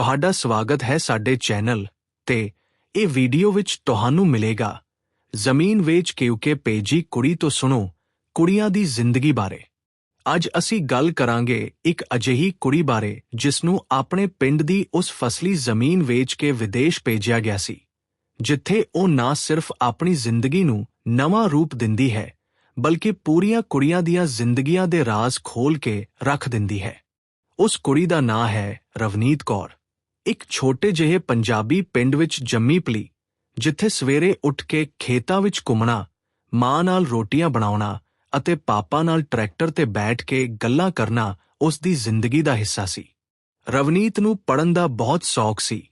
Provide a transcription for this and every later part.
ਤੁਹਾਡਾ ਸਵਾਗਤ ਹੈ ਸਾਡੇ ਚੈਨਲ ਤੇ ਇਹ ਵੀਡੀਓ ਵਿੱਚ ਤੁਹਾਨੂੰ ਮਿਲੇਗਾ। ਜ਼ਮੀਨ ਵੇਚ ਕੇ ਉਕੇ ਪੇਜੀ ਕੁੜੀ ਤੋਂ ਸੁਣੋ, ਕੁੜੀਆਂ ਦੀ ਜ਼ਿੰਦਗੀ ਬਾਰੇ। ਅੱਜ ਅਸੀਂ ਗੱਲ ਕਰਾਂਗੇ ਇੱਕ ਅਜਿਹੀ ਕੁੜੀ ਬਾਰੇ ਜਿਸ ਨੂੰ ਆਪਣੇ ਪਿੰਡ ਦੀ ਉਸ ਫਸਲੀ ਜ਼ਮੀਨ ਵੇਚ ਕੇ ਵਿਦੇਸ਼ ਭੇਜਿਆ ਗਿਆ ਸੀ, ਜਿੱਥੇ ਉਹ ਨਾ ਸਿਰਫ ਆਪਣੀ ਜ਼ਿੰਦਗੀ ਨੂੰ ਨਵਾਂ ਰੂਪ ਦਿੰਦੀ ਹੈ, ਬਲਕਿ ਪੂਰੀਆਂ ਕੁੜੀਆਂ ਦੀਆਂ ਜ਼ਿੰਦਗੀਆਂ ਦੇ ਰਾਜ਼ ਖੋਲ ਕੇ ਰੱਖ ਦਿੰਦੀ ਹੈ। ਉਸ ਕੁੜੀ ਦਾ ਨਾਂ ਹੈ ਰਵਨੀਤ ਕੌਰ। ਇੱਕ ਛੋਟੇ ਜਿਹੇ ਪੰਜਾਬੀ ਪਿੰਡ ਵਿੱਚ ਜੰਮੀ ਪਲੀ, ਜਿੱਥੇ ਸਵੇਰੇ ਉੱਠ ਕੇ ਖੇਤਾਂ ਵਿੱਚ ਘੁੰਮਣਾ, ਮਾਂ ਨਾਲ ਰੋਟੀਆਂ ਬਣਾਉਣਾ ਅਤੇ ਪਾਪਾ ਨਾਲ ਟਰੈਕਟਰ ਤੇ ਬੈਠ ਕੇ ਗੱਲਾਂ ਕਰਨਾ ਉਸ ਦੀ ਜ਼ਿੰਦਗੀ ਦਾ ਹਿੱਸਾ ਸੀ। ਰਵਨੀਤ ਨੂੰ ਪੜਨ ਦਾ ਬਹੁਤ ਸ਼ੌਕ ਸੀ।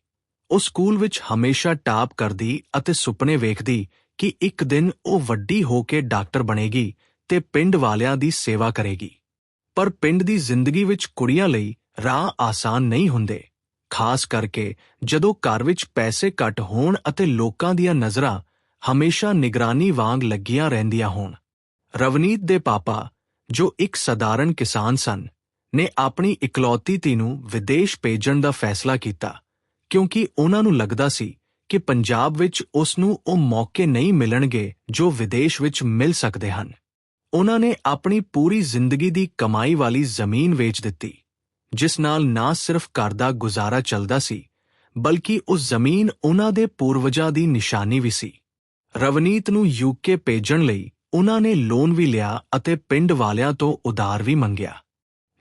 ਉਹ ਸਕੂਲ ਵਿੱਚ ਹਮੇਸ਼ਾ ਟਾਪ ਕਰਦੀ ਅਤੇ ਸੁਪਨੇ ਵੇਖਦੀ ਕਿ ਇੱਕ ਦਿਨ ਉਹ ਵੱਡੀ ਹੋ ਕੇ ਡਾਕਟਰ ਬਣੇਗੀ ਤੇ ਪਿੰਡ ਵਾਲਿਆਂ ਦੀ ਸੇਵਾ ਕਰੇਗੀ। ਪਰ ਪਿੰਡ ਦੀ ਜ਼ਿੰਦਗੀ ਵਿੱਚ ਕੁੜੀਆਂ ਲਈ ਰਾਹ ਆਸਾਨ ਨਹੀਂ ਹੁੰਦੇ। ਖਾਸ ਕਰਕੇ ਜਦੋਂ ਘਰ ਵਿੱਚ ਪੈਸੇ ਘੱਟ ਹੋਣ ਅਤੇ ਲੋਕਾਂ ਦੀਆਂ ਨਜ਼ਰਾਂ ਹਮੇਸ਼ਾ ਨਿਗਰਾਨੀ ਵਾਂਗ ਲੱਗੀਆਂ ਰਹਿੰਦੀਆਂ ਹੋਣ, ਰਵਨੀਤ ਦੇ ਪਾਪਾ, ਜੋ ਇੱਕ ਸਧਾਰਨ ਕਿਸਾਨ ਸਨ, ਨੇ ਆਪਣੀ ਇਕਲੌਤੀ ਧੀ ਨੂੰ ਵਿਦੇਸ਼ ਭੇਜਣ ਦਾ ਫੈਸਲਾ ਕੀਤਾ, ਕਿਉਂਕਿ ਉਹਨਾਂ ਨੂੰ ਲੱਗਦਾ ਸੀ ਕਿ ਪੰਜਾਬ ਵਿੱਚ ਉਸ ਨੂੰ ਉਹ ਮੌਕੇ ਨਹੀਂ ਮਿਲਣਗੇ ਜੋ ਵਿਦੇਸ਼ ਵਿੱਚ ਮਿਲ ਸਕਦੇ ਹਨ। ਉਹਨਾਂ ਨੇ ਆਪਣੀ ਪੂਰੀ ਜ਼ਿੰਦਗੀ ਦੀ ਕਮਾਈ ਵਾਲੀ ਜ਼ਮੀਨ ਵੇਚ ਦਿੱਤੀ। ਜਿਸ ਨਾਲ ਨਾ ਸਿਰਫ ਘਰ ਦਾ ਗੁਜ਼ਾਰਾ ਚੱਲਦਾ ਸੀ, ਬਲਕਿ ਉਸ ਜ਼ਮੀਨ ਉਹਨਾਂ ਦੇ ਪੂਰਵਜਾਂ ਦੀ ਨਿਸ਼ਾਨੀ ਵੀ ਸੀ। ਰਵਨੀਤ ਨੂੰ ਯੂਕੇ ਭੇਜਣ ਲਈ ਉਹਨਾਂ ਨੇ ਲੋਨ ਵੀ ਲਿਆ ਅਤੇ ਪਿੰਡ ਵਾਲਿਆਂ ਤੋਂ ਉਧਾਰ ਵੀ ਮੰਗਿਆ।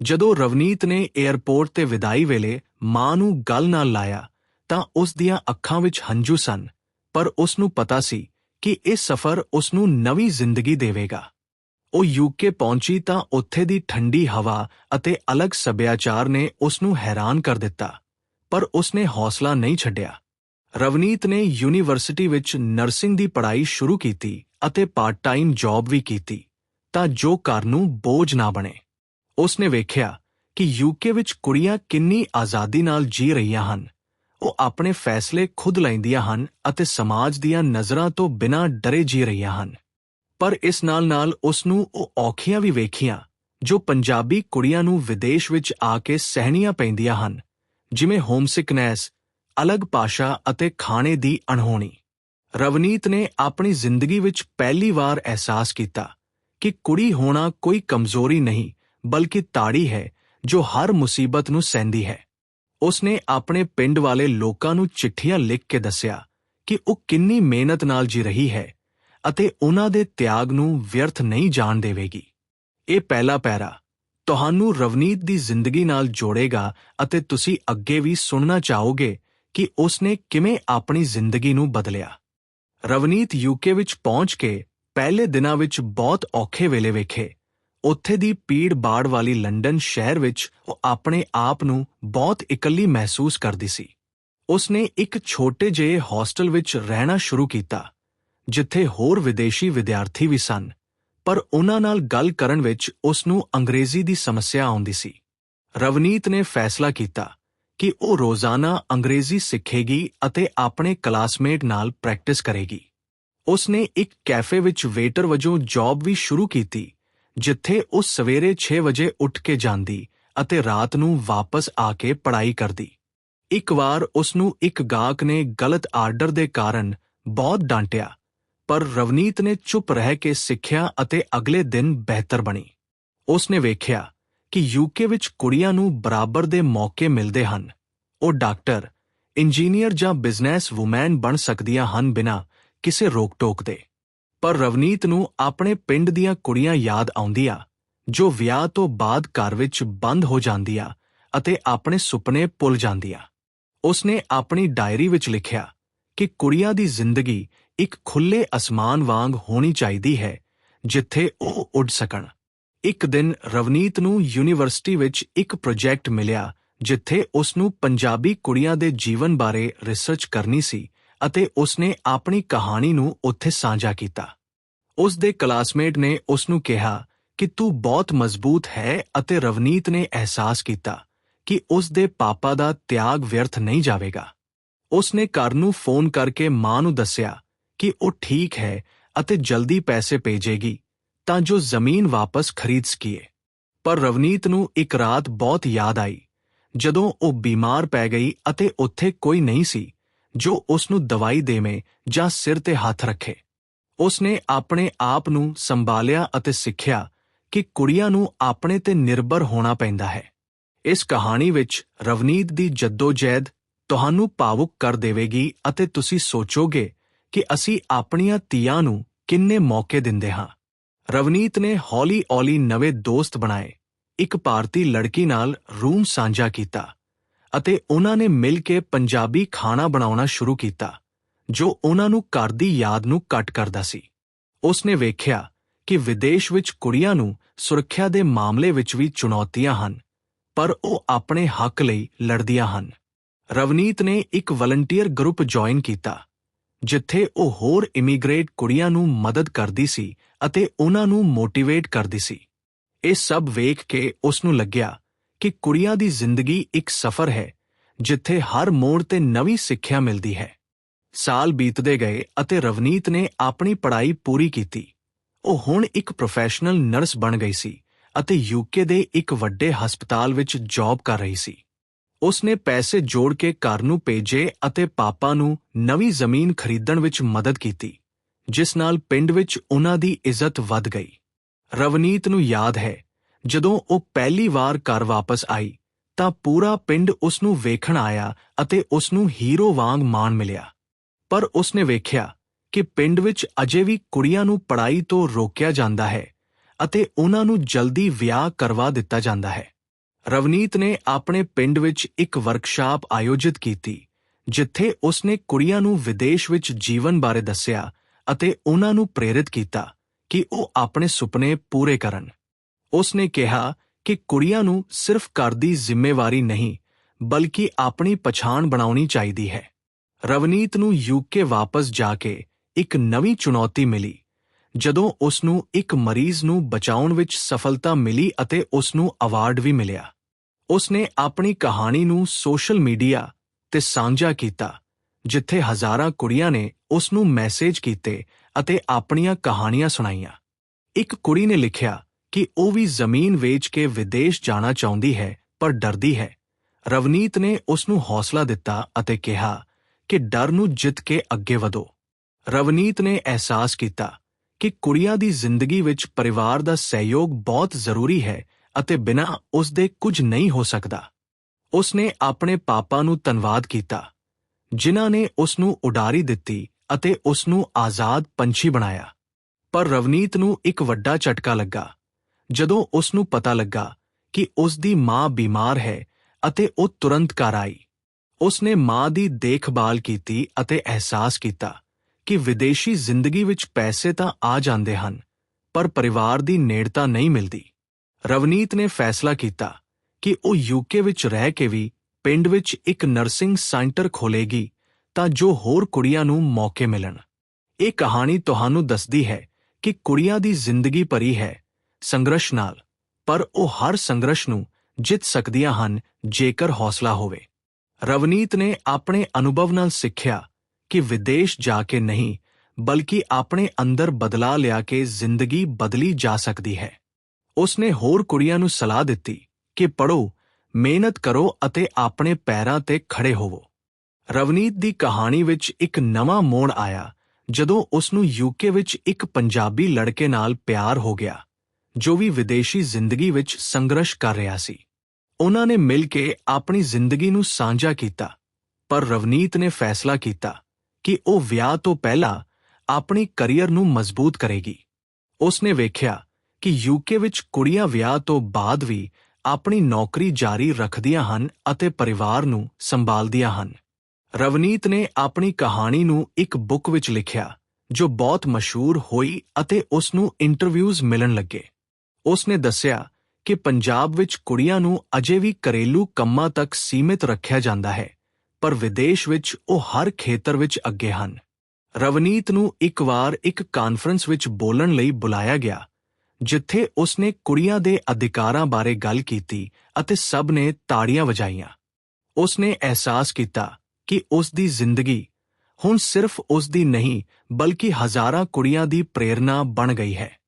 ਜਦੋਂ ਰਵਨੀਤ ਨੇ 에ਅਰਪੋਰਟ ਤੇ ਵਿਦਾਈ ਵੇਲੇ ਮਾਂ ਨੂੰ ਗੱਲ ਨਾਲ ਲਾਇਆ, ਤਾਂ ਉਸ ਦੀਆਂ ਅੱਖਾਂ ਵਿੱਚ ਹੰਝੂ ਸਨ, ਪਰ ਉਸ ਨੂੰ ਪਤਾ ਸੀ ਕਿ ਇਹ ਸਫ਼ਰ ਉਸ ਨੂੰ ਨਵੀਂ ਜ਼ਿੰਦਗੀ ਦੇਵੇਗਾ। ਉਹ ਯੂਕੇ ਪਹੁੰਚੀ ਤਾਂ ਉੱਥੇ ਦੀ ਠੰਡੀ ਹਵਾ ਅਤੇ ਅਲੱਗ ਸੱਭਿਆਚਾਰ ਨੇ ਉਸ ਨੂੰ ਹੈਰਾਨ ਕਰ ਦਿੱਤਾ, ਪਰ ਉਸ ਨੇ ਹੌਸਲਾ ਨਹੀਂ ਛੱਡਿਆ। ਰਵਨੀਤ ਨੇ ਯੂਨੀਵਰਸਿਟੀ ਵਿੱਚ ਨਰਸਿੰਗ ਦੀ ਪੜ੍ਹਾਈ ਸ਼ੁਰੂ ਕੀਤੀ ਅਤੇ ਪਾਰਟ ਟਾਈਮ ਜੌਬ ਵੀ ਕੀਤੀ, ਤਾਂ ਜੋ ਘਰ ਨੂੰ ਬੋਝ ਨਾ ਬਣੇ। ਉਸ ਨੇ ਵੇਖਿਆ ਕਿ ਯੂਕੇ ਵਿੱਚ ਕੁੜੀਆਂ ਕਿੰਨੀ ਆਜ਼ਾਦੀ ਨਾਲ ਜੀ ਰਹੀਆਂ ਹਨ। ਉਹ ਆਪਣੇ ਫੈਸਲੇ ਖੁਦ ਲੈਂਦੀਆਂ ਹਨ ਅਤੇ ਸਮਾਜ ਦੀਆਂ ਨਜ਼ਰਾਂ ਤੋਂ ਬਿਨਾਂ ਡਰੇ ਜੀ ਰਹੀਆਂ ਹਨ। ਪਰ ਇਸ ਨਾਲ-ਨਾਲ ਉਸ ਨੂੰ ਉਹ ਔਖੀਆਂ ਵੀ ਵੇਖੀਆਂ, ਜੋ ਪੰਜਾਬੀ ਕੁੜੀਆਂ ਨੂੰ ਵਿਦੇਸ਼ ਵਿੱਚ ਆ ਕੇ ਸਹਿਣੀਆਂ ਪੈਂਦੀਆਂ ਹਨ, ਜਿਵੇਂ ਹੋਮਸਿਕਨੈਸ ਅਲੱਗ ਭਾਸ਼ਾ ਅਤੇ ਖਾਣੇ ਦੀ ਅਣਹੋਣੀ। ਰਵਨੀਤ ਨੇ ਆਪਣੀ ਜ਼ਿੰਦਗੀ ਵਿੱਚ ਪਹਿਲੀ ਵਾਰ ਅਹਿਸਾਸ ਕੀਤਾ ਕਿ ਕੁੜੀ ਹੋਣਾ ਕੋਈ ਕਮਜ਼ੋਰੀ ਨਹੀਂ, ਬਲਕਿ ਤਾੜੀ ਹੈ, ਜੋ ਹਰ ਮੁਸੀਬਤ ਨੂੰ ਸਹਿੰਦੀ ਹੈ। ਉਸ ਨੇ ਆਪਣੇ ਪਿੰਡ ਵਾਲੇ ਲੋਕਾਂ ਨੂੰ ਚਿੱਠੀਆਂ ਲਿਖ ਕੇ ਦੱਸਿਆ ਕਿ ਉਹ ਕਿੰਨੀ ਮਿਹਨਤ ਨਾਲ ਜੀ ਰਹੀ ਹੈ ਅਤੇ ਉਹਨਾਂ ਦੇ ਤਿਆਗ ਨੂੰ ਵਿਅਰਥ ਨਹੀਂ ਜਾਣ ਦੇਵੇਗੀ। ਇਹ ਪਹਿਲਾ ਪੈਰਾ, ਤੁਹਾਨੂੰ ਰਵਨੀਤ ਦੀ ਜ਼ਿੰਦਗੀ ਨਾਲ ਜੋੜੇਗਾ ਅਤੇ ਤੁਸੀਂ ਅੱਗੇ ਵੀ ਸੁਣਨਾ ਚਾਹੋਗੇ ਕਿ ਉਸ ਨੇ ਕਿਵੇਂ ਆਪਣੀ ਜ਼ਿੰਦਗੀ ਨੂੰ ਬਦਲਿਆ। ਰਵਨੀਤ ਯੂਕੇ ਵਿੱਚ ਪਹੁੰਚ ਕੇ ਪਹਿਲੇ ਦਿਨਾਂ ਵਿੱਚ ਬਹੁਤ ਔਖੇ ਵੇਲੇ ਵੇਖੇ। ਉੱਥੇ ਦੀ ਪੀੜ ਬਾੜ ਵਾਲੀ ਲੰਡਨ ਸ਼ਹਿਰ ਵਿੱਚ ਉਹ ਆਪਣੇ ਆਪ ਨੂੰ ਬਹੁਤ ਇਕੱਲੀ ਮਹਿਸੂਸ ਕਰਦੀ ਸੀ। ਉਸ ਨੇ ਇੱਕ ਛੋਟੇ ਜਿਹੇ ਹੌਸਟਲ ਵਿੱਚ ਰਹਿਣਾ ਸ਼ੁਰੂ ਕੀਤਾ। ਜਿੱਥੇ ਹੋਰ ਵਿਦੇਸ਼ੀ ਵਿਦਿਆਰਥੀ ਵੀ ਸਨ, ਪਰ ਉਹਨਾਂ ਨਾਲ ਗੱਲ ਕਰਨ ਵਿੱਚ ਉਸ ਨੂੰ ਅੰਗਰੇਜ਼ੀ ਦੀ ਸਮੱਸਿਆ ਆਉਂਦੀ ਸੀ। ਰਵਨੀਤ ਨੇ ਫੈਸਲਾ ਕੀਤਾ ਕਿ ਉਹ ਰੋਜ਼ਾਨਾ ਅੰਗਰੇਜ਼ੀ ਸਿੱਖੇਗੀ ਅਤੇ ਆਪਣੇ ਕਲਾਸਮੇਟ ਨਾਲ ਪ੍ਰੈਕਟਿਸ ਕਰੇਗੀ। ਉਸ ਨੇ ਇੱਕ ਕੈਫੇ ਵਿੱਚ ਵੇਟਰ ਵਜੋਂ ਜੌਬ ਵੀ ਸ਼ੁਰੂ ਕੀਤੀ, ਜਿੱਥੇ ਉਹ ਸਵੇਰੇ 6 ਵਜੇ ਉੱਠ ਕੇ ਜਾਂਦੀ ਅਤੇ ਰਾਤ ਨੂੰ ਵਾਪਸ ਆ ਕੇ ਪੜ੍ਹਾਈ ਕਰਦੀ। ਇੱਕ ਵਾਰ ਉਸ ਨੂੰ ਇੱਕ ਗਾਹਕ ਨੇ ਗਲਤ ਆਰਡਰ ਦੇ ਕਾਰਨ ਬਹੁਤ ਡਾਂਟਿਆ ਪਰ ਰਵਨੀਤ ਨੇ ਚੁੱਪ ਰਹਿ ਕੇ ਸਿੱਖਿਆ ਅਤੇ ਅਗਲੇ ਦਿਨ ਬਿਹਤਰ ਬਣੀ। ਉਸਨੇ ਵੇਖਿਆ ਕਿ ਯੂਕੇ ਵਿੱਚ ਕੁੜੀਆਂ ਨੂੰ ਬਰਾਬਰ ਦੇ ਮੌਕੇ ਮਿਲਦੇ ਹਨ। ਉਹ ਡਾਕਟਰ, ਇੰਜੀਨੀਅਰ ਜਾਂ ਬਿਜ਼ਨੈਸ ਵੂਮੈਨ ਬਣ ਸਕਦੀਆਂ ਹਨ ਬਿਨਾਂ ਕਿਸੇ ਰੋਕ-ਟੋਕ ਦੇ। ਪਰ ਰਵਨੀਤ ਨੂੰ ਆਪਣੇ ਪਿੰਡ ਦੀਆਂ ਕੁੜੀਆਂ ਯਾਦ ਆਉਂਦੀਆਂ, ਜੋ ਵਿਆਹ ਤੋਂ ਬਾਅਦ ਘਰ ਵਿੱਚ ਬੰਦ ਹੋ ਜਾਂਦੀਆਂ ਅਤੇ ਆਪਣੇ ਸੁਪਨੇ ਭੁੱਲ ਜਾਂਦੀਆਂ। ਉਸਨੇ ਆਪਣੀ ਡਾਇਰੀ ਵਿੱਚ ਲਿਖਿਆ ਕਿ ਕੁੜੀਆਂ ਦੀ ਜ਼ਿੰਦਗੀ ਇੱਕ ਖੁੱਲੇ ਅਸਮਾਨ ਵਾਂਗ ਹੋਣੀ ਚਾਹੀਦੀ ਹੈ, ਜਿੱਥੇ ਉਹ ਉੱਡ ਸਕਣ। ਇੱਕ ਦਿਨ ਰਵਨੀਤ ਨੂੰ ਯੂਨੀਵਰਸਿਟੀ ਵਿੱਚ ਇੱਕ ਪ੍ਰੋਜੈਕਟ ਮਿਲਿਆ, ਜਿੱਥੇ ਉਸ ਨੂੰ ਪੰਜਾਬੀ ਕੁੜੀਆਂ ਦੇ ਜੀਵਨ ਬਾਰੇ ਰਿਸਰਚ ਕਰਨੀ ਸੀ ਅਤੇ ਉਸ ਨੇ ਆਪਣੀ ਕਹਾਣੀ ਨੂੰ ਉੱਥੇ ਸਾਂਝਾ ਕੀਤਾ। ਉਸ ਦੇ ਕਲਾਸਮੇਟ ਨੇ ਉਸ ਨੂੰ ਕਿਹਾ ਕਿ ਤੂੰ ਬਹੁਤ ਮਜ਼ਬੂਤ ਹੈ ਅਤੇ ਰਵਨੀਤ ਨੇ ਅਹਿਸਾਸ ਕੀਤਾ ਕਿ ਉਸ ਦੇ ਪਾਪਾ ਦਾ ਤਿਆਗ ਵਿਅਰਥ ਨਹੀਂ ਜਾਵੇਗਾ। ਉਸ ਨੇ ਘਰ ਨੂੰ ਫੋਨ ਕਰਕੇ ਮਾਂ ਨੂੰ ਦੱਸਿਆ ਕਿ ਉਹ ਠੀਕ ਹੈ ਅਤੇ ਜਲਦੀ ਪੈਸੇ ਭੇਜੇਗੀ, ਤਾਂ ਜੋ ਜ਼ਮੀਨ ਵਾਪਸ ਖਰੀਦ ਸਕੀਏ। ਪਰ ਰਵਨੀਤ ਨੂੰ ਇੱਕ ਰਾਤ ਬਹੁਤ ਯਾਦ ਆਈ, ਜਦੋਂ ਉਹ ਬਿਮਾਰ ਪੈ ਗਈ ਅਤੇ ਉੱਥੇ ਕੋਈ ਨਹੀਂ ਸੀ, ਜੋ ਉਸ ਨੂੰ ਦਵਾਈ ਦੇਵੇ ਜਾਂ ਸਿਰ ਤੇ ਹੱਥ ਰੱਖੇ। ਉਸ ਨੇ ਆਪਣੇ ਆਪ ਨੂੰ ਸੰਭਾਲਿਆ ਅਤੇ ਸਿੱਖਿਆ ਕਿ ਕੁੜੀਆਂ ਨੂੰ ਆਪਣੇ ਤੇ ਨਿਰਭਰ ਹੋਣਾ ਪੈਂਦਾ ਹੈ। ਇਸ ਕਹਾਣੀ ਵਿੱਚ ਰਵਨੀਤ ਦੀ ਜੱਦੋ-ਜਹਿਦ ਤੁਹਾਨੂੰ ਭਾਵੁਕ ਕਰ ਦੇਵੇਗੀ ਅਤੇ ਤੁਸੀਂ ਸੋਚੋਗੇ ਕਿ ਅਸੀਂ ਆਪਣੀਆਂ ਧੀਆਂ ਨੂੰ ਕਿੰਨੇ ਮੌਕੇ ਦਿੰਦੇ ਹਾਂ। ਰਵਨੀਤ ਨੇ ਹੌਲੀ-ਹੌਲੀ ਨਵੇਂ ਦੋਸਤ ਬਣਾਏ। ਇੱਕ ਭਾਰਤੀ ਲੜਕੀ ਨਾਲ ਰੂਮ ਸਾਂਝਾ ਕੀਤਾ ਅਤੇ ਉਹਨਾਂ ਨੇ ਮਿਲ ਕੇ ਪੰਜਾਬੀ ਖਾਣਾ ਬਣਾਉਣਾ ਸ਼ੁਰੂ ਕੀਤਾ, ਜੋ ਉਹਨਾਂ ਨੂੰ ਘਰ ਦੀ ਯਾਦ ਨੂੰ ਘਟ ਕਰਦਾ ਸੀ। ਉਸਨੇ ਵੇਖਿਆ ਕਿ ਵਿਦੇਸ਼ ਵਿੱਚ ਕੁੜੀਆਂ ਨੂੰ ਸੁਰੱਖਿਆ ਦੇ ਮਾਮਲੇ ਵਿੱਚ ਵੀ ਚੁਣੌਤੀਆਂ ਹਨ, ਪਰ ਉਹ ਆਪਣੇ ਹੱਕ ਲਈ ਲੜਦੀਆਂ ਹਨ। ਰਵਨੀਤ ਨੇ ਇੱਕ ਵਲੰਟੀਅਰ ਗਰੁੱਪ ਜੁਆਇਨ ਕੀਤਾ ਜਿੱਥੇ ਉਹ ਹੋਰ ਇਮੀਗ੍ਰੇਟ ਕੁੜੀਆਂ ਨੂੰ ਮਦਦ ਕਰਦੀ ਸੀ ਅਤੇ ਉਹਨਾਂ ਨੂੰ ਮੋਟੀਵੇਟ ਕਰਦੀ ਸੀ। ਇਹ ਸਭ ਵੇਖ ਕੇ ਉਸ ਨੂੰ ਲੱਗਿਆ ਕਿ ਕੁੜੀਆਂ ਦੀ ਜ਼ਿੰਦਗੀ ਇੱਕ ਸਫ਼ਰ ਹੈ, ਜਿੱਥੇ ਹਰ ਮੋੜ ਤੇ ਨਵੀਂ ਸਿੱਖਿਆ ਮਿਲਦੀ ਹੈ। ਸਾਲ ਬੀਤਦੇ ਗਏ ਅਤੇ ਰਵਨੀਤ ਨੇ ਆਪਣੀ ਪੜ੍ਹਾਈ ਪੂਰੀ ਕੀਤੀ। ਉਹ ਹੁਣ ਇੱਕ ਪ੍ਰੋਫੈਸ਼ਨਲ ਨਰਸ ਬਣ ਗਈ ਸੀ ਅਤੇ ਯੂਕੇ ਦੇ ਇੱਕ ਵੱਡੇ ਹਸਪਤਾਲ ਵਿੱਚ ਜੌਬ ਕਰ ਰਹੀ ਸੀ। ਉਸਨੇ ਪੈਸੇ ਜੋੜ ਕੇ ਘਰ ਨੂੰ ਭੇਜੇ ਅਤੇ ਪਾਪਾ ਨੂੰ ਨਵੀਂ ਜ਼ਮੀਨ ਖਰੀਦਣ ਵਿੱਚ ਮਦਦ ਕੀਤੀ, ਜਿਸ ਨਾਲ ਪਿੰਡ ਵਿੱਚ ਉਹਨਾਂ ਦੀ ਇੱਜ਼ਤ ਵੱਧ ਗਈ। ਰਵਨੀਤ ਨੂੰ ਯਾਦ ਹੈ, ਜਦੋਂ ਉਹ ਪਹਿਲੀ ਵਾਰ ਘਰ ਵਾਪਸ ਆਈ, ਤਾਂ ਪੂਰਾ ਪਿੰਡ ਉਸ ਨੂੰ ਵੇਖਣ ਆਇਆ ਅਤੇ ਉਸ ਨੂੰ ਹੀਰੋ ਵਾਂਗ ਮਾਣ ਮਿਲਿਆ। ਪਰ ਉਸ ਨੇ ਵੇਖਿਆ ਕਿ ਪਿੰਡ ਵਿੱਚ ਅਜੇ ਵੀ ਕੁੜੀਆਂ ਨੂੰ ਪੜ੍ਹਾਈ ਤੋਂ ਰੋਕਿਆ ਜਾਂਦਾ ਹੈ ਅਤੇ ਉਹਨਾਂ ਨੂੰ ਜਲਦੀ ਵਿਆਹ ਕਰਵਾ ਦਿੱਤਾ ਜਾਂਦਾ ਹੈ। ਰਵਨੀਤ ਨੇ ਆਪਣੇ ਪਿੰਡ ਵਿੱਚ ਇੱਕ ਵਰਕਸ਼ਾਪ ਆਯੋਜਿਤ ਕੀਤੀ, ਜਿੱਥੇ ਉਸਨੇ ਕੁੜੀਆਂ ਨੂੰ ਵਿਦੇਸ਼ ਵਿੱਚ ਜੀਵਨ ਬਾਰੇ ਦੱਸਿਆ ਅਤੇ ਉਹਨਾਂ ਨੂੰ ਪ੍ਰੇਰਿਤ ਕੀਤਾ ਕਿ ਉਹ ਆਪਣੇ ਸੁਪਨੇ ਪੂਰੇ ਕਰਨ। ਉਸਨੇ ਕਿਹਾ ਕਿ ਕੁੜੀਆਂ ਨੂੰ ਸਿਰਫ ਘਰ ਦੀ ਜ਼ਿੰਮੇਵਾਰੀ ਨਹੀਂ, ਬਲਕਿ ਆਪਣੀ ਪਛਾਣ ਬਣਾਉਣੀ ਚਾਹੀਦੀ ਹੈ। ਰਵਨੀਤ ਨੂੰ ਯੂਕੇ ਵਾਪਸ ਜਾ ਕੇ ਇੱਕ ਨਵੀਂ ਚੁਣੌਤੀ ਮਿਲੀ, ਜਦੋਂ ਉਸ ਨੂੰ ਇੱਕ ਮਰੀਜ਼ ਨੂੰ ਬਚਾਉਣ ਵਿੱਚ ਸਫਲਤਾ ਮਿਲੀ ਅਤੇ ਉਸ ਨੂੰ ਅਵਾਰਡ ਵੀ ਮਿਲਿਆ। ਉਸਨੇ ਆਪਣੀ ਕਹਾਣੀ ਨੂੰ ਸੋਸ਼ਲ ਮੀਡੀਆ ਤੇ ਸਾਂਝਾ ਕੀਤਾ, ਜਿੱਥੇ ਹਜ਼ਾਰਾਂ ਕੁੜੀਆਂ ਨੇ ਉਸ ਨੂੰ ਮੈਸੇਜ ਕੀਤੇ ਅਤੇ ਆਪਣੀਆਂ ਕਹਾਣੀਆਂ ਸੁਣਾਈਆਂ। ਇੱਕ ਕੁੜੀ ਨੇ ਲਿਖਿਆ ਕਿ ਉਹ ਵੀ ਜ਼ਮੀਨ ਵੇਚ ਕੇ ਵਿਦੇਸ਼ ਜਾਣਾ ਚਾਹੁੰਦੀ ਹੈ, ਪਰ ਡਰਦੀ ਹੈ। ਰਵਨੀਤ ਨੇ ਉਸ ਨੂੰ ਹੌਸਲਾ ਦਿੱਤਾ ਅਤੇ ਕਿਹਾ ਕਿ ਡਰ ਨੂੰ ਜਿੱਤ ਕੇ ਅੱਗੇ ਵਧੋ। ਰਵਨੀਤ ਨੇ ਅਹਿਸਾਸ ਕੀਤਾ ਕਿ ਕੁੜੀਆਂ ਦੀ ਜ਼ਿੰਦਗੀ ਵਿੱਚ ਪਰਿਵਾਰ ਦਾ ਸਹਿਯੋਗ ਬਹੁਤ ਜ਼ਰੂਰੀ ਹੈ ਅਤੇ ਬਿਨਾਂ ਉਸ ਦੇ ਕੁਝ ਨਹੀਂ ਹੋ ਸਕਦਾ। ਉਸ ਨੇ ਆਪਣੇ ਪਾਪਾ ਨੂੰ ਧੰਨਵਾਦ ਕੀਤਾ, ਜਿਨ੍ਹਾਂ ਨੇ ਉਸ ਨੂੰ ਉਡਾਰੀ ਦਿੱਤੀ ਅਤੇ ਉਸ ਨੂੰ ਆਜ਼ਾਦ ਪੰਛੀ ਬਣਾਇਆ। ਪਰ ਰਵਨੀਤ ਨੂੰ ਇੱਕ ਵੱਡਾ ਝਟਕਾ ਲੱਗਾ, ਜਦੋਂ ਉਸ ਨੂੰ ਪਤਾ ਲੱਗਾ ਕਿ ਉਸ ਦੀ ਮਾਂ ਬਿਮਾਰ ਹੈ ਅਤੇ ਉਹ ਤੁਰੰਤ ਘਰ ਆਈ। ਉਸ ਨੇ ਮਾਂ ਦੀ ਦੇਖਭਾਲ ਕੀਤੀ ਅਤੇ ਅਹਿਸਾਸ ਕੀਤਾ ਕਿ ਵਿਦੇਸ਼ੀ ਜ਼ਿੰਦਗੀ ਵਿੱਚ ਪੈਸੇ ਤਾਂ ਆ ਜਾਂਦੇ ਹਨ, ਪਰ ਪਰਿਵਾਰ ਦੀ ਨੇੜਤਾ ਨਹੀਂ ਮਿਲਦੀ। ਰਵਨੀਤ ਨੇ ਫੈਸਲਾ ਕੀਤਾ ਕਿ ਉਹ ਯੂਕੇ ਵਿੱਚ ਰਹਿ ਕੇ ਵੀ ਪਿੰਡ ਵਿੱਚ ਇੱਕ ਨਰਸਿੰਗ ਸੈਂਟਰ ਖੋਲੇਗੀ ਤਾਂ ਜੋ ਹੋਰ ਕੁੜੀਆਂ ਨੂੰ ਮੌਕੇ ਮਿਲਣ। ਇਹ ਕਹਾਣੀ ਤੁਹਾਨੂੰ ਦੱਸਦੀ ਹੈ ਕਿ ਕੁੜੀਆਂ ਦੀ ਜ਼ਿੰਦਗੀ ਭਰੀ ਹੈ, ਸੰਘਰਸ਼ ਨਾਲ, ਪਰ ਉਹ ਹਰ ਸੰਘਰਸ਼ ਨੂੰ ਜਿੱਤ ਸਕਦੀਆਂ ਹਨ ਜੇਕਰ ਹੌਸਲਾ ਹੋਵੇ। ਰਵਨੀਤ ਨੇ ਆਪਣੇ ਅਨੁਭਵ ਨਾਲ ਸਿੱਖਿਆ ਕਿ ਵਿਦੇਸ਼ ਜਾ ਕੇ ਨਹੀਂ, ਬਲਕਿ ਆਪਣੇ ਅੰਦਰ ਬਦਲਾ ਲਿਆ ਕੇ ਜ਼ਿੰਦਗੀ ਬਦਲੀ ਜਾ ਸਕਦੀ ਹੈ। ਉਸ ਨੇ ਹੋਰ ਕੁੜੀਆਂ ਨੂੰ ਸਲਾਹ ਦਿੱਤੀ ਕਿ ਪੜੋ ਮਿਹਨਤ ਕਰੋ ਅਤੇ ਆਪਣੇ ਪੈਰਾਂ ਤੇ ਖੜੇ ਹੋਵੋ। ਰਵਨੀਤ ਦੀ ਕਹਾਣੀ ਵਿੱਚ ਇੱਕ ਨਵਾਂ ਮੋੜ ਆਇਆ, ਜਦੋਂ ਉਸ ਨੂੰ ਯੂਕੇ ਵਿੱਚ ਇੱਕ ਪੰਜਾਬੀ ਲੜਕੇ ਨਾਲ ਪਿਆਰ ਹੋ ਗਿਆ, ਜੋ ਵੀ ਵਿਦੇਸ਼ੀ ਜ਼ਿੰਦਗੀ ਵਿੱਚ ਸੰਘਰਸ਼ ਕਰ ਰਿਹਾ ਸੀ। ਉਹਨਾਂ ਨੇ ਮਿਲ ਕੇ ਆਪਣੀ ਜ਼ਿੰਦਗੀ ਨੂੰ ਸਾਂਝਾ ਕੀਤਾ, ਪਰ ਰਵਨੀਤ ਨੇ ਫੈਸਲਾ ਕੀਤਾ ਕਿ ਉਹ ਵਿਆਹ ਤੋਂ ਪਹਿਲਾਂ ਆਪਣੀ ਕੈਰੀਅਰ ਨੂੰ ਮਜ਼ਬੂਤ ਕਰੇਗੀ। ਉਸ ਨੇ ਵੇਖਿਆ ਕਿ ਯੂਕੇ ਵਿੱਚ ਕੁੜੀਆਂ ਵਿਆਹ ਤੋਂ ਬਾਅਦ ਵੀ ਆਪਣੀ ਨੌਕਰੀ ਜਾਰੀ ਰੱਖਦੀਆਂ ਹਨ ਅਤੇ ਪਰਿਵਾਰ ਨੂੰ ਸੰਭਾਲਦੀਆਂ ਹਨ। ਰਵਨੀਤ ਨੇ ਆਪਣੀ ਕਹਾਣੀ ਨੂੰ ਇੱਕ ਬੁੱਕ ਵਿੱਚ ਲਿਖਿਆ, ਜੋ ਬਹੁਤ ਮਸ਼ਹੂਰ ਹੋਈ ਅਤੇ ਉਸ ਨੂੰ ਇੰਟਰਵਿਊਜ਼ ਮਿਲਣ ਲੱਗੇ। ਉਸ ਨੇ ਦੱਸਿਆ ਕਿ ਪੰਜਾਬ ਵਿੱਚ ਕੁੜੀਆਂ ਨੂੰ ਅਜੇ ਵੀ ਘਰੇਲੂ ਕੰਮਾਂ ਤੱਕ ਸੀਮਿਤ ਰੱਖਿਆ ਜਾਂਦਾ ਹੈ, ਪਰ ਵਿਦੇਸ਼ ਵਿੱਚ ਉਹ ਹਰ ਖੇਤਰ ਵਿੱਚ ਅੱਗੇ ਹਨ। ਰਵਨੀਤ ਨੂੰ ਇੱਕ ਵਾਰ ਇੱਕ ਕਾਨਫਰੰਸ ਵਿੱਚ ਬੋਲਣ ਲਈ ਬੁਲਾਇਆ ਗਿਆ ਜਿੱਥੇ ਉਸਨੇ ਕੁੜੀਆਂ ਦੇ ਅਧਿਕਾਰਾਂ ਬਾਰੇ ਗੱਲ ਕੀਤੀ ਅਤੇ ਸਭ ਨੇ ਤਾੜੀਆਂ ਵਜਾਈਆਂ। ਉਸਨੇ ਅਹਿਸਾਸ ਕੀਤਾ ਕਿ ਉਸ ਦੀ ਜ਼ਿੰਦਗੀ ਹੁਣ ਸਿਰਫ ਉਸ ਦੀ ਨਹੀਂ, ਬਲਕਿ ਹਜ਼ਾਰਾਂ ਕੁੜੀਆਂ ਦੀ ਪ੍ਰੇਰਣਾ ਬਣ ਗਈ ਹੈ।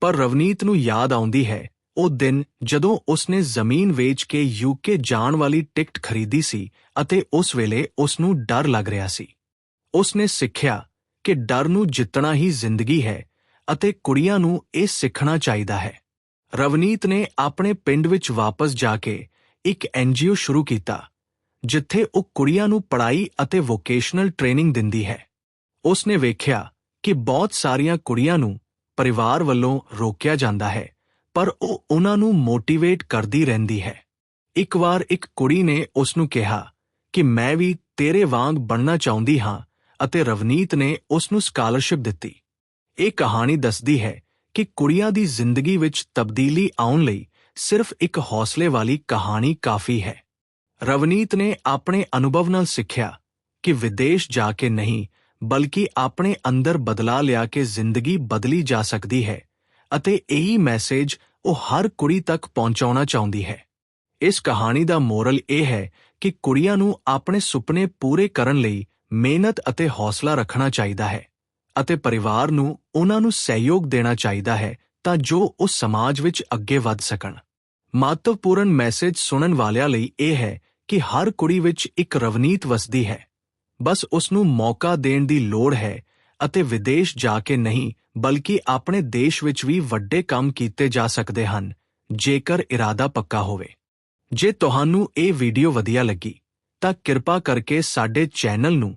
ਪਰ ਰਵਨੀਤ ਨੂੰ ਯਾਦ ਆਉਂਦੀ ਹੈ, ਉਹ ਦਿਨ ਜਦੋਂ ਉਸਨੇ ਜ਼ਮੀਨ ਵੇਚ ਕੇ ਯੂਕੇ ਜਾਣ ਵਾਲੀ ਟਿਕਟ ਖਰੀਦੀ ਸੀ ਅਤੇ ਉਸ ਵੇਲੇ ਉਸ ਨੂੰ ਡਰ ਲੱਗ ਰਿਹਾ ਸੀ। ਉਸਨੇ ਸਿੱਖਿਆ ਕਿ ਡਰ ਨੂੰ ਜਿੱਤਣਾ ਹੀ ਜ਼ਿੰਦਗੀ ਹੈ ਅਤੇ ਕੁੜੀਆਂ ਨੂੰ ਇਹ ਸਿੱਖਣਾ ਚਾਹੀਦਾ ਹੈ। ਰਵਨੀਤ ਨੇ ਆਪਣੇ ਪਿੰਡ ਵਿੱਚ ਵਾਪਸ ਜਾ ਕੇ ਇੱਕ ਐਨਜੀਓ ਸ਼ੁਰੂ ਕੀਤਾ, ਜਿੱਥੇ ਉਹ ਕੁੜੀਆਂ ਨੂੰ ਪੜ੍ਹਾਈ ਅਤੇ ਵੋਕੇਸ਼ਨਲ ਟ੍ਰੇਨਿੰਗ ਦਿੰਦੀ ਹੈ। ਉਸਨੇ ਵੇਖਿਆ ਕਿ ਬਹੁਤ ਸਾਰੀਆਂ ਕੁੜੀਆਂ ਨੂੰ ਪਰਿਵਾਰ ਵੱਲੋਂ ਰੋਕਿਆ ਜਾਂਦਾ ਹੈ, ਪਰ ਉਹ ਉਹਨਾਂ ਨੂੰ ਮੋਟੀਵੇਟ ਕਰਦੀ ਰਹਿੰਦੀ ਹੈ। ਇੱਕ ਵਾਰ ਇੱਕ ਕੁੜੀ ਨੇ ਉਸ ਨੂੰ ਕਿਹਾ ਕਿ ਮੈਂ ਵੀ ਤੇਰੇ ਵਾਂਗ ਬਣਨਾ ਚਾਹੁੰਦੀ ਹਾਂ ਅਤੇ ਰਵਨੀਤ ਨੇ ਉਸ ਨੂੰ ਸਕਾਲਰਸ਼ਿਪ ਦਿੱਤੀ। ਇਹ ਕਹਾਣੀ ਦੱਸਦੀ ਹੈ ਕਿ ਕੁੜੀਆਂ ਦੀ ਜ਼ਿੰਦਗੀ ਵਿੱਚ ਤਬਦੀਲੀ ਆਉਣ ਲਈ ਸਿਰਫ ਇੱਕ ਹੌਸਲੇ ਵਾਲੀ ਕਹਾਣੀ ਕਾਫੀ ਹੈ। ਰਵਨੀਤ ਨੇ ਆਪਣੇ ਅਨੁਭਵ ਨਾਲ ਸਿੱਖਿਆ ਕਿ ਵਿਦੇਸ਼ ਜਾ ਕੇ ਨਹੀਂ, ਬਲਕਿ ਆਪਣੇ ਅੰਦਰ ਬਦਲਾ ਲਿਆ ਕੇ ਜ਼ਿੰਦਗੀ ਬਦਲੀ ਜਾ ਸਕਦੀ ਹੈ ਅਤੇ ਇਹੀ ਮੈਸੇਜ ਉਹ ਹਰ ਕੁੜੀ ਤੱਕ ਪਹੁੰਚਾਉਣਾ ਚਾਹੁੰਦੀ ਹੈ। ਇਸ ਕਹਾਣੀ ਦਾ ਮੋਰਲ ਇਹ ਹੈ ਕਿ ਕੁੜੀਆਂ ਨੂੰ ਆਪਣੇ ਸੁਪਨੇ ਪੂਰੇ ਕਰਨ ਲਈ ਮਿਹਨਤ ਅਤੇ ਹੌਸਲਾ ਰੱਖਣਾ ਚਾਹੀਦਾ ਹੈ। ਅਤੇ ਪਰਿਵਾਰ ਨੂੰ ਉਹਨਾਂ ਨੂੰ ਸਹਿਯੋਗ ਦੇਣਾ ਚਾਹੀਦਾ ਹੈ ਤਾਂ ਜੋ ਉਹ ਸਮਾਜ ਵਿੱਚ ਅੱਗੇ ਵਧ ਸਕਣ। ਮਹੱਤਵਪੂਰਨ ਮੈਸੇਜ ਸੁਣਨ ਵਾਲਿਆਂ ਲਈ ਇਹ ਹੈ ਕਿ ਹਰ ਕੁੜੀ ਵਿੱਚ ਇੱਕ ਰਵਨੀਤ ਵਸਦੀ ਹੈ। ਬਸ ਉਸ ਨੂੰ ਮੌਕਾ ਦੇਣ ਦੀ ਲੋੜ ਹੈ ਅਤੇ ਵਿਦੇਸ਼ ਜਾ ਕੇ ਨਹੀਂ, ਬਲਕਿ ਆਪਣੇ ਦੇਸ਼ ਵਿੱਚ ਵੀ ਵੱਡੇ ਕੰਮ ਕੀਤੇ ਜਾ ਸਕਦੇ ਹਨ, ਜੇਕਰ ਇਰਾਦਾ ਪੱਕਾ ਹੋਵੇ। ਜੇ ਤੁਹਾਨੂੰ ਇਹ ਵੀਡੀਓ ਵਧੀਆ ਲੱਗੀ, ਤਾਂ ਕਿਰਪਾ ਕਰਕੇ ਸਾਡੇ ਚੈਨਲ ਨੂੰ